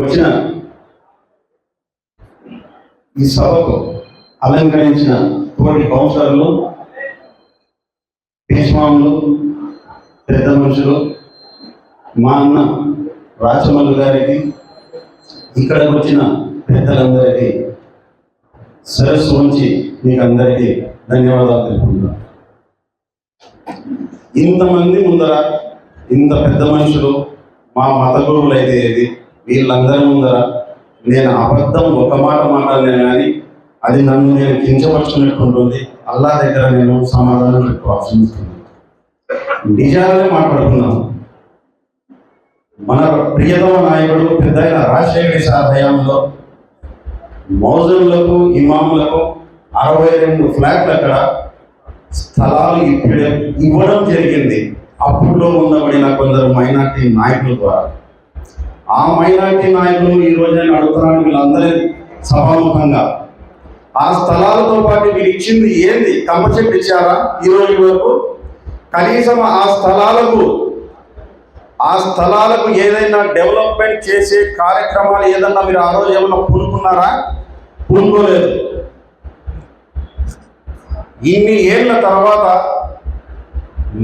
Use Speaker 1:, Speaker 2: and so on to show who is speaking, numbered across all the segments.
Speaker 1: వచ్చిన ఈ సభకు అలంకరించిన తోటి కౌన్సిలర్లు భీష్మాములు పెద్ద మనుషులు మా అన్న రాచమల్లు గారికి ఇక్కడికి వచ్చిన పెద్దలందరికీ సరస్సు ఉంచి మీకు అందరికీ ధన్యవాదాలు తెలుపుకుంటున్నాను. ఇంతమంది ముందర ఇంత పెద్ద మనుషులు మా మత గురువులు అయితే ఏది? వీళ్ళందరి ముందర నేను అబద్ధం ఒక మాట మాట్లాడినా కానీ అది నన్ను నేను కించపరుచుకున్నట్టు ఉంటుంది అల్లా దగ్గర నేను సమాధానం పెట్టుకోవాల్సి ఉంటుంది. నిజాలనే మాట్లాడుతున్నాను మన ప్రియతమ నాయకుడు పెద్ద రాజశేఖరి సార్ హయాంలో మౌజులకు ఇమాములకు అరవై రెండు ఫ్లాట్లు అక్కడ స్థలాలు ఇప్పుడు ఇవ్వడం జరిగింది. అప్పుడులో ఉండబడిన కొందరు మైనార్టీ నాయకుల ద్వారా. ఆ మైనార్టీ నాయకులు ఈ రోజు నేను అడుగుతున్నాను వీళ్ళందరి సభాముఖంగా. ఆ స్థలాలతో పాటు మీరు ఇచ్చింది ఏంది? కంప చెట్టు ఇచ్చారా ఈ రోజు వరకు? కనీసం ఆ స్థలాలకు ఆ స్థలాలకు ఏదైనా డెవలప్మెంట్ చేసే కార్యక్రమాలు ఏదన్నా మీరు ఆ రోజు ఏమన్నా పూనుకున్నారా? పూనుకోలేదు. ఇన్ని ఏళ్ళ తర్వాత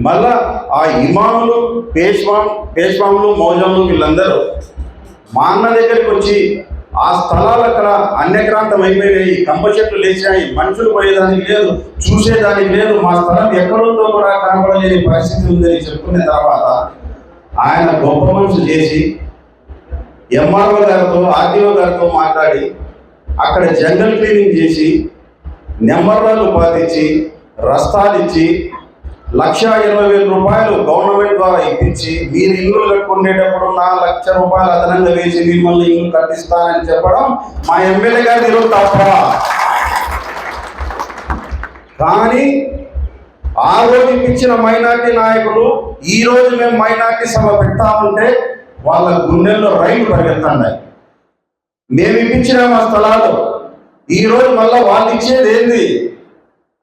Speaker 1: మళ్ళా ఆ ఇమాములు పేష్వాం పేష్వాములు మౌజములు వీళ్ళందరూ మా అన్న దగ్గరికి వచ్చి ఆ స్థలాలు అక్కడ అన్యక్రాంతం అయిపోయినాయి కంప చెట్లు లేచాయి మనుషులు పోయేదానికి లేదు చూసేదానికి లేదు మా స్థలం ఎక్కడుందో కూడా కనపడలేని పరిస్థితి ఉందని చెప్పుకున్న తర్వాత ఆయన గొప్ప మనసు చేసి ఎంఆర్ఓ గారితో ఆర్టీఓ గారితో మాట్లాడి అక్కడ జంగల్ క్లీనింగ్ చేసి నెంబర్లను ఇచ్చి రస్తాలు ఇచ్చి లక్ష ఇరవై వేల రూపాయలు గవర్నమెంట్ ద్వారా ఇప్పించి మీరు ఇల్లు కట్టుకునేటప్పుడు నా లక్ష రూపాయలు అదనంగా వేసి మిమ్మల్ని ఇల్లు కట్టిస్తానని చెప్పడం మా ఎమ్మెల్యే గారు ఈరోజు తప్ప కానీ ఆ రోజు ఇప్పించిన మైనార్టీ నాయకులు ఈ రోజు మేము మైనార్టీ సభ పెట్టామంటే వాళ్ళ గుండెల్లో రైలు పరిగెత్తున్నాయి మేము ఇప్పించిన మా స్థలాలు. ఈ రోజు మళ్ళా వాళ్ళు ఇచ్చేది ఏంది?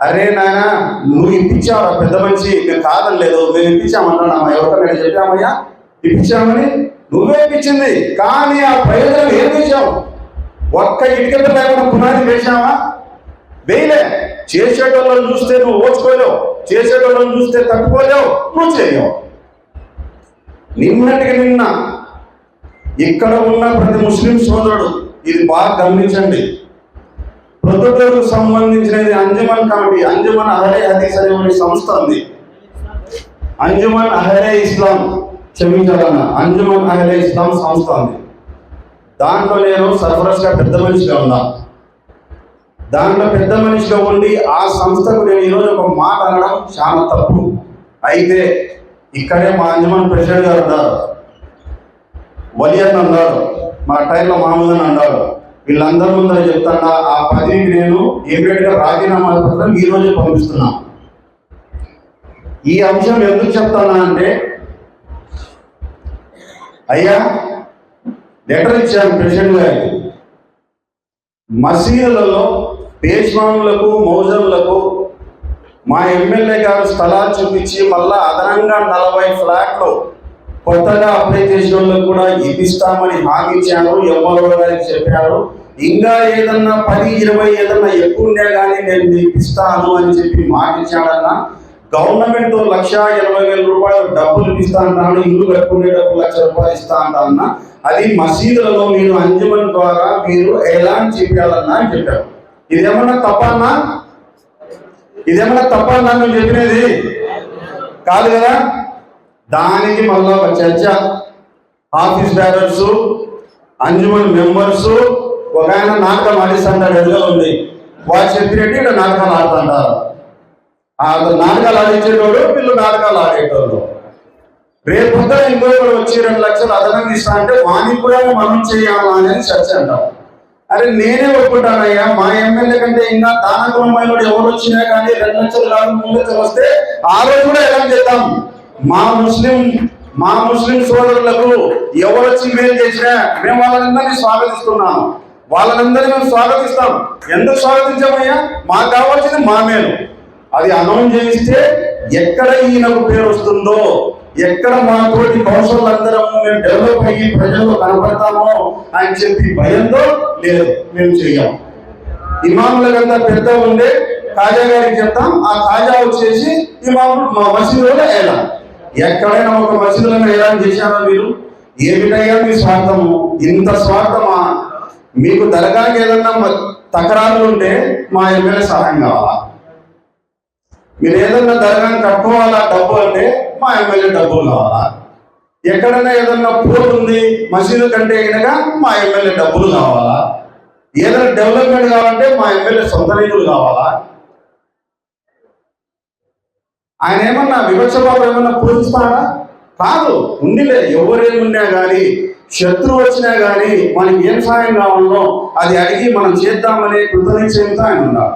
Speaker 1: అరే నాయన నువ్వు ఇప్పించావు పెద్ద మనిషి మేము కాదనలేదు మేము ఇప్పించామన్నామా ఎవరికైనా చెప్పామయ్యా? ఇప్పించామని నువ్వే ఇప్పించింది కానీ ఆ ప్రయోజనం ఏం చేశావు? ఒక్క ఇటుక లేకుండా పునాది వేశావా? వేయలే. చేసేటోళ్ళని చూస్తే నువ్వు ఓచుకోలేవు చేసేటోళ్ళని చూస్తే తట్టుకోలేవు నువ్వు చేయవు నిన్నటికి నిన్న ఇక్కడ ఉన్న ప్రతి ముస్లిం సోదరుడు ఇది బాగా గమనించండి. ప్రొద్దుటూరుకు సంబంధించినది అంజుమన్ కమిటీ. అంజుమన్ అహరే హదీస్ అనే ఒక సంస్థ ఉంది. అంజుమన్ అహరే ఇస్లాం క్షమించాలన్న. అంజుమన్ అహరే ఇస్లాం సంస్థ ఉంది. దాంట్లో నేను సర్ఫరస్గా పెద్ద మనిషిగా ఉన్నా. దాంట్లో పెద్ద మనిషిగా ఉండి ఆ సంస్థకు నేను ఈరోజు ఒక మాట అనడం చాలా తప్పు. అయితే ఇక్కడే మా అంజుమన్ ప్రెసిడెంట్ గారు ఉన్నారు. వలియన్ అన్నారు మా టైర్లో మామూలు అన్నారు వీళ్ళందరి ముందర చెప్తాడా ఆ పదవికి నేను ఇమీడియట్గా రాజీనామా పత్రం ఈ రోజే పంపిస్తున్నా. ఈ అంశం ఎందుకు చెప్తానా అంటే అయ్యా లెటర్ ఇచ్చాను ప్రెసిడెంట్ గారికి. మసీదులలో పేష్మాములకు మౌజంలకు మా ఎమ్మెల్యే గారు స్థలాలు చూపించి మళ్ళా అదనంగా నలభై ఫ్లాట్లు కొత్తగా అప్లై చేసిన వాళ్ళకు కూడా ఇప్పిస్తామని హామీ ఇచ్చాను ఎవరో గారికి చెప్పారు. ఇంకా ఏదన్నా పది ఇరవై ఏదన్నా ఎక్కువ ఉండే కానీ నేను మీకు ఇస్తాను అని చెప్పి మాట ఇచ్చాడన్నా గవర్నమెంట్ లక్ష ఇరవై వేల రూపాయలు డబ్బులు ఇస్తా అంటాను ఇల్లు కట్టుకునే డబ్బులు లక్ష రూపాయలు ఇస్తా అంటానన్నా అది మసీదులలో మీరు అంజమన్ ద్వారా మీరు ఎలా అని చెప్పాలన్నా అని చెప్పారు. ఇదేమన్నా తప్పన్నా? ఇదేమన్నా తప్పన్నా నువ్వు చెప్పినది? కాదు కదా? దానికి మళ్ళీ ఒక చర్చ. ఆఫీస్ బ్యారర్స్ అంజుమన్ మెంబర్స్ ఒక ఆయన నాటకం ఆడిస్తుంటాడు ఎదుగా ఉంది. వాడు చెప్పినట్టు ఇక్కడ నాటకాలు ఆడుతుంటారు. అతను నాటకాలు ఆడించేటోడు వీళ్ళు నాటకాలు ఆడేటోళ్ళు. రేపు పొద్దున ఇంకొకరు వచ్చి రెండు లక్షలు అదనంగా ఇస్తా అంటే వానికి కూడా మనం చేయాలా అనేది చర్చ అంటాం. అరే నేనే ఒప్పుకుంటానయ్యా మా ఎమ్మెల్యే కంటే ఇంకా దానకమైన ఎవరు వచ్చినా కానీ రెండు లక్షలు కాదు మూడు లక్షలు వస్తే ఆ రోజు కూడా ఎలా చేద్దాం. మా ముస్లిం మా ముస్లిం సోదరులకు ఎవరు వచ్చి మేలు చేసినా మేము వాళ్ళందరినీ స్వాగతిస్తున్నాం వాళ్ళందరినీ మేము స్వాగతిస్తాం. ఎందుకు స్వాగతించామయ్యా? మాకు కావాల్సింది మా మేలు. అది అనౌన్స్ చేయిస్తే ఎక్కడ ఈయనకు పేరు వస్తుందో ఎక్కడ మా తోటి అందరం మేము డెవలప్ అయ్యి ప్రజల్లో కనపడతామో అని చెప్పి భయంతో లేదు మేము చెయ్యం. ఇమాముల కన్నా పెద్ద ఉండే ఖాజా గారికి చెప్తాం. ఆ ఖాజా వచ్చేసి ఇమాములు మా మసీదులో ఎలా ఎక్కడైనా ఒక మసీదులను ఏదైనా చేశారా మీరు? ఏమిటయ్యా మీ స్వార్థము? ఇంత స్వార్థమా? మీకు దరగాకి ఏదన్నా తకరాలు ఉంటే మా ఎమ్మెల్యే సహాయం కావాలా? మీరు ఏదన్నా దరగాని కట్టుకోవాలా? డబ్బు అంటే మా ఎమ్మెల్యే డబ్బులు కావాలా? ఎక్కడైనా ఏదన్నా పోల్ ఉంది మసీదు కంటే కనుక మా ఎమ్మెల్యే డబ్బులు కావాలా? ఏదైనా డెవలప్మెంట్ కావాలంటే మా ఎమ్మెల్యే సొంత నిధులు కావాలా? ఆయన ఏమన్నా వివక్షబాబు ఏమన్నా పూజిస్తాడా కాదు ఉండిలే. ఎవరేమున్నా కానీ శత్రువు వచ్చినా కానీ మనకి ఏం సాయం కావాలో అది అడిగి మనం చేద్దామనే కృతనిశ్చయంతో ఆయన ఉన్నారు.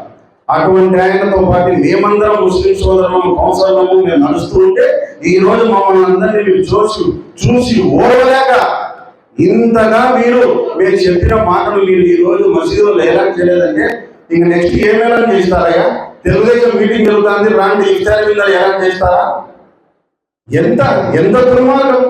Speaker 1: అటువంటి ఆయనతో పాటు మేమందరం ముస్లిం సోదరులము కౌన్సలము మేము నడుస్తూ ఉంటే ఈ రోజు మమ్మల్ని అందరినీ మీరు చూసి చూసి ఓడలేక ఇంతగా మీరు మీరు చెప్పిన మాటలు మీరు ఈ రోజు మసీదులో ఎలా చేయలేదంటే ఇంక నెక్స్ట్ ఏమేలా చేస్తారయ్యా? తెలుగుదేశం మీటింగ్ జరుగుతుంది రాండి ఇచ్చారు మీద ఎలా చేస్తారా? ఎంత ఎంత దుర్మార్గం?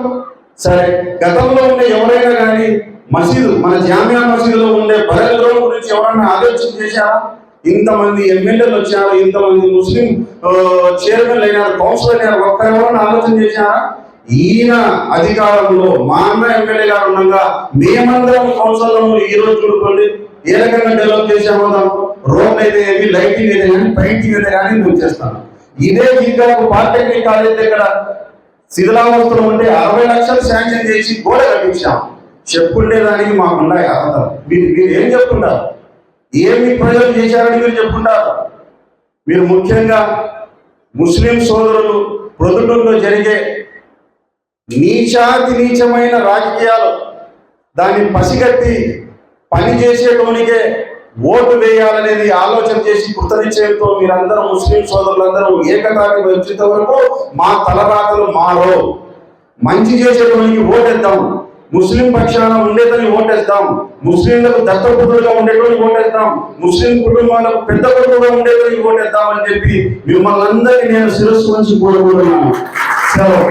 Speaker 1: సరే గతంలో ఉండే ఎవరైనా కానీ మసీదు మన జామియా మసీదులో ఉండే బరల్ గురించి ఎవరైనా ఆలోచన చేశారా? ఇంతమంది ఎమ్మెల్యేలు వచ్చారు ఇంతమంది ముస్లిం చైర్మన్లు అయినారు కౌన్సిలర్ అయినారు ఒక్క ఎవరైనా ఆలోచన చేశారా? ఈయన అధికారంలో మా అన్న ఎమ్మెల్యే గారు ఉండగా మేమందరం కౌన్సిలర్లు ఈ రోజు చూడుకోండి. ఏ రకంగా డెవలప్ చేసామో దాంట్లో రోడ్లు అయితే ఏమి లైటింగ్ అయితే కానీ పెయింటింగ్ అయితే కానీ మేము చేస్తాను ఇదే జిల్లాకు పాలిటెక్నిక్ కాలేజ్ దగ్గర శిథిలావస్థలో ఉంటే అరవై లక్షలు శాంక్షన్ చేసి గోడ కట్టించాం. చెప్పుకునేదానికి మాకున్న అర్హత. మీరు మీరు ఏం చెప్పుకుంటారు ఏమి ప్రయోజనం చేశారని మీరు చెప్పుకుంటారు మీరు ముఖ్యంగా ముస్లిం సోదరులు ప్రొద్దుటూరులో జరిగే నీచాతి నీచమైన రాజకీయాలు. దాన్ని పసిగట్టి పని చేసేటోనికే ఓటు వేయాలనేది ఆలోచన చేసి కృతనిశ్చయంతో మీరందరూ ముస్లిం సోదరులందరూ ఏకతాటి వచ్చేంత వరకు మా తలరాతలు మారో. మంచి చేసేటోనికి ఓటేద్దాం. ముస్లిం పక్షాన ఉండేదని ఓటేస్తాం ముస్లింలకు దత్తపుత్రులుగా ఉండేటోని ఓటేస్తాం ముస్లిం కుటుంబాలకు పెద్ద కొడుకుగా ఉండేటోని ఓటేద్దాం అని చెప్పి మిమ్మల్ని అందరినీ నేను శిరస్సు నుంచి కోరుకుంటున్నాను. సెలవు